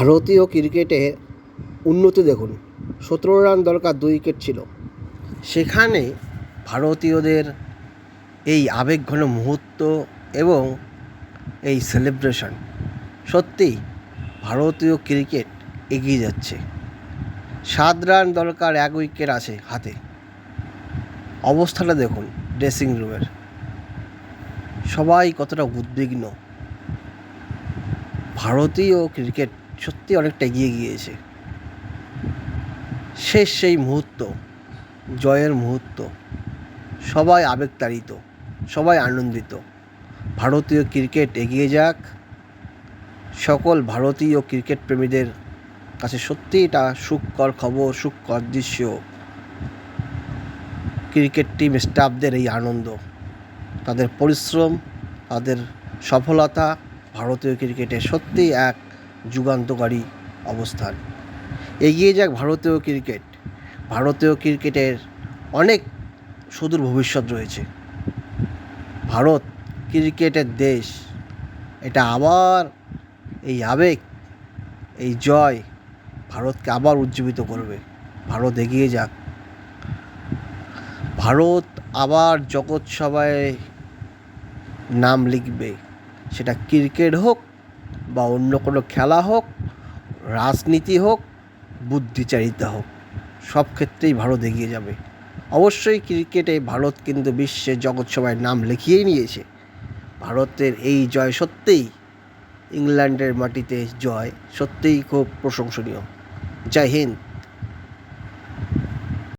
ভারতীয় ক্রিকেটের উন্নতি দেখুন। সতেরো রান দরকার, দুই উইকেট ছিল। সেখানে ভারতীয়দের এই আবেগঘন মুহূর্ত এবং এই সেলিব্রেশন সত্যিই ভারতীয় ক্রিকেট এগিয়ে যাচ্ছে। সাত রান দরকার, এক উইকেট আছে হাতে। অবস্থাটা দেখুন ড্রেসিং রুমের সবাই কতটা উদ্বিগ্ন। ভারতীয় ক্রিকেট সত্যি অনেকটা এগিয়ে গিয়েছে। শেষ সেই মুহূর্ত, জয়ের মুহূর্ত, সবাই আবেগতাড়িত, সবাই আনন্দিত। ভারতীয় ক্রিকেট এগিয়ে যাক, সকল ভারতীয় ক্রিকেট প্রেমীদের কাছে সত্যি এটা সুখকর খবর, সুখকর দৃশ্য। ক্রিকেট টিম স্টাফদের এই আনন্দ, তাদের পরিশ্রম, তাদের সফলতা ভারতীয় ক্রিকেটে সত্যি এক যুগান্তকারী অবস্থান। এগিয়ে যাক ভারতীয় ক্রিকেট। ভারতীয় ক্রিকেটের অনেক সুদূর ভবিষ্যৎ রয়েছে। ভারত ক্রিকেটের দেশ। এটা আবার এই আবেগ, এই জয় ভারতকে আবার উজ্জীবিত করবে। ভারত এগিয়ে যাক। ভারত আবার জগৎ সভায় নাম লিখবে। সেটা ক্রিকেট হোক বা অন্য কোনো খেলা হোক, রাজনীতি হোক, বুদ্ধিচারিতা হোক, সব ক্ষেত্রেই ভারত এগিয়ে যাবে। অবশ্যই ক্রিকেটে ভারত কিন্তু বিশ্বের জগৎ সবাই নাম লিখিয়েই নিয়েছে। ভারতের এই জয় সত্যিই ইংল্যান্ডের মাটিতে জয়, সত্যিই খুব প্রশংসনীয়। জয় হিন্দ।